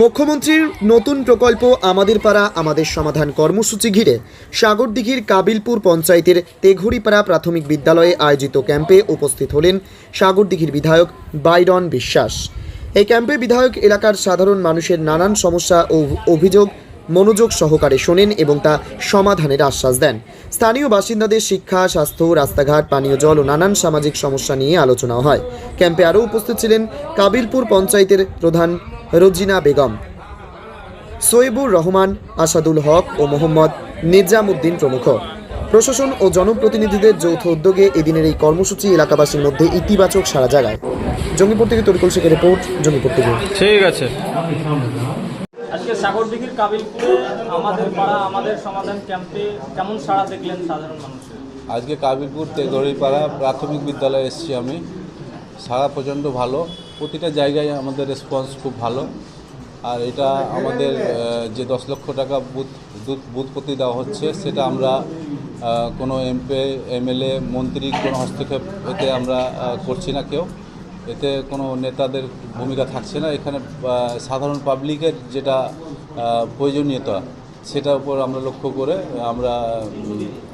মুখ্যমন্ত্রীর নতুন প্রকল্প আমাদের পাড়া আমাদের সমাধান কর্মসূচি ঘিরে সাগরদিঘির কাবিলপুর পঞ্চায়েতের তেঘুরিপাড়া প্রাথমিক বিদ্যালয়ে আয়োজিত ক্যাম্পে উপস্থিত হলেন সাগরদিঘির বিধায়ক বাইরন বিশ্বাস। এই ক্যাম্পে বিধায়ক এলাকার সাধারণ মানুষের নানান সমস্যা ও অভিযোগ মনোযোগ সহকারে শোনেন এবং তা সমাধানের আশ্বাস দেন। স্থানীয় বাসিন্দাদের শিক্ষা, স্বাস্থ্য, রাস্তাঘাট, পানীয় জল ও নানান সামাজিক সমস্যা নিয়ে আলোচনা হয়। ক্যাম্পে আরও উপস্থিত ছিলেন কাবিলপুর পঞ্চায়েতের প্রধান রোজিনা বেগম। সোয়েবুর রহমান আসাদুল হক ও মোহাম্মদ নিজামুদ্দিন প্রমুখ। প্রশাসন ও জনপ্রতিনিধিদের যৌথ উদ্যোগে এদিনের এই কর্মসূচি এলাকাবাসীর মধ্যে ইতিবাচক সারা জায়গায় জঙ্গিপুর থেকে তরিকুল শেখের রিপোর্ট জঙ্গিপুর থেকে ঠিক আছে। আজকে সাগরদিঘির কাবিলপুরে আমাদের পাড়া আমাদের সমাধান ক্যাম্পে কেমন সাড়া দেখলেন সাধারণ মানুষের আজকে তেগড়িপাড়া প্রাথমিক বিদ্যালয়ে এসেছি আমি। সারা প্রচণ্ড ভালো। প্রতিটা জায়গায় আমাদের রেসপন্স খুব ভালো। আর এটা আমাদের যে দশ লক্ষ টাকা বুথ, বুথ- প্রতি দেওয়া হচ্ছে, সেটা আমরা কোনো এমপি এমএলএ মন্ত্রী, কোনো হস্তক্ষেপ এতে আমরা করছি না কেউ। এতে কোনো নেতাদের ভূমিকা থাকছে না। এখানে সাধারণ পাবলিকের যেটা প্রয়োজনীয়তা সেটার উপর আমরা লক্ষ্য করে আমরা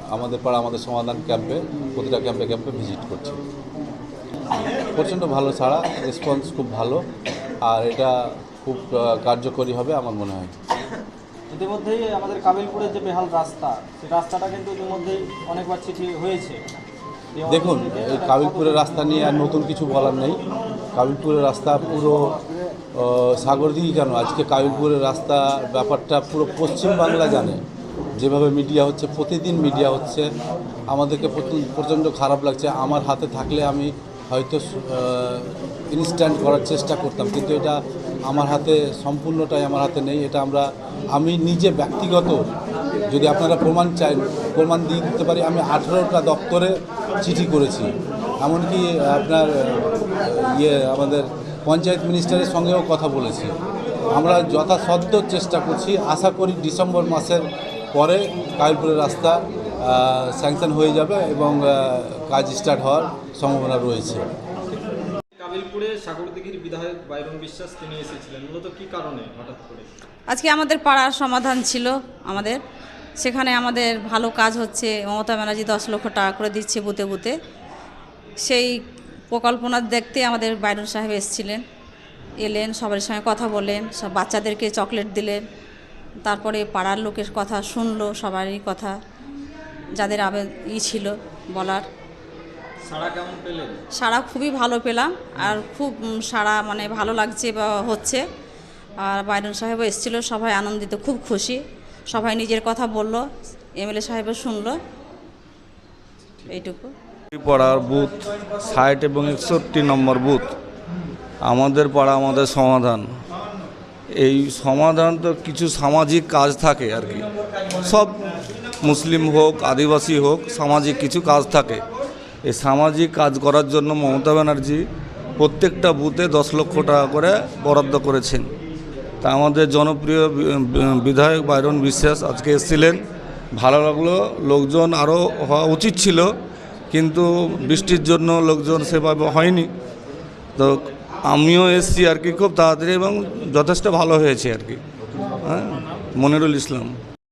আমাদের পাড়া আমাদের সমাধান ক্যাম্পে, প্রতিটা ক্যাম্পে ক্যাম্পে ভিজিট করছি। প্রচণ্ড ভালো ছাড়া রেসপন্স খুব ভালো আর এটা খুব কার্যকরী হবে আমার মনে হয়। ইতিমধ্যেই আমাদের কাবিলপুরের যে বেহাল রাস্তা সেই রাস্তাটা কিন্তু ইতিমধ্যেই অনেকবার চিঠি হয়েছে। দেখুন এই কাবিলপুরের রাস্তা নিয়ে আর নতুন কিছু বলার নেই। কাবিলপুরের রাস্তা পুরো সাগরদিঘি কেন? আজকে কাবিলপুরের রাস্তা ব্যাপারটা পুরো পশ্চিম বাংলা জানে। যেভাবে মিডিয়া হচ্ছে প্রতিদিন মিডিয়া হচ্ছে। আমাদেরকে প্রচণ্ড খারাপ লাগছে। আমার হাতে থাকলে আমি হয়তো ইনস্ট্যান্ট করার চেষ্টা করতাম। কিন্তু এটা আমার হাতে সম্পূর্ণটাই আমার হাতে নেই। এটা আমরা, আমি নিজে ব্যক্তিগত যদি আপনারা প্রমাণ চান প্রমাণ দিয়ে দিতে পারি, আমি আঠেরোটা দপ্তরে চিঠি করেছি। এমনকি আপনার ইয়ে আমাদের পঞ্চায়েত মিনিস্টারের সঙ্গেও কথা বলেছি। আমরা যথাসাধ্য চেষ্টা করছি। আশা করি ডিসেম্বর মাসের পরে কাইলপুরের রাস্তা স্যাংশন হয়ে যাবে এবং কাজ স্টার্ট হওয়ার সম্ভাবনা রয়েছে। কাবিলপুরে সাগরদিঘির বিধায়ক বাইরন বিশ্বাস তিনি এসেছিলেন। মূলত কি কারণে হঠাৎ করে? আজকে আমাদের পাড়ার সমাধান ছিল আমাদের। সেখানে আমাদের ভালো কাজ হচ্ছে মমতা ব্যানার্জি দশ লক্ষ টাকা করে দিচ্ছে বুতে বুতে সেই প্রকল্পনা দেখতে আমাদের বাইরন সাহেব এসেছিলেন এলেন সবার সঙ্গে কথা বলেন সব বাচ্চাদেরকে চকলেট দিলেন। তারপরে পাড়ার লোকের কথা শুনলো সবারই কথা। যাদের আবে ই ছিল বলার। সাড়া খুবই ভালো পেলাম আর খুব সাড়া মানে ভালো লাগছে বা হচ্ছে। আর বাইরন সাহেবও এসেছিল সবাই আনন্দিত খুব খুশি। সবাই নিজের কথা বলল এমএলএ সাহেবও শুনলো। এইটুকু। পাড়ার বুথ ষাট এবং একষট্টি নম্বর বুথ আমাদের পাড়া আমাদের সমাধান। এই সমাধান তো কিছু সামাজিক কাজ থাকে আর কি। সব মুসলিম হোক, আদিবাসী হোক, সামাজিক কিছু কাজ থাকে। এই সামাজিক কাজ করার জন্য মমতা ব্যানার্জি প্রত্যেকটা বুথে দশ লক্ষ টাকা করে বরাদ্দ করেছেন। তা আমাদের জনপ্রিয় বিধায়ক বাইরন বিশ্বাস আজকে এসেছিলেন। ভালো লাগল, লোকজন আরও হওয়া উচিত ছিল, কিন্তু বৃষ্টির জন্য লোকজন সেভাবে হয়নি। তো আমিও এসছি আর কি, খুব তাড়াতাড়ি এবং যথেষ্ট ভালো হয়েছে আর কি। হ্যাঁ? মনিরুল ইসলাম।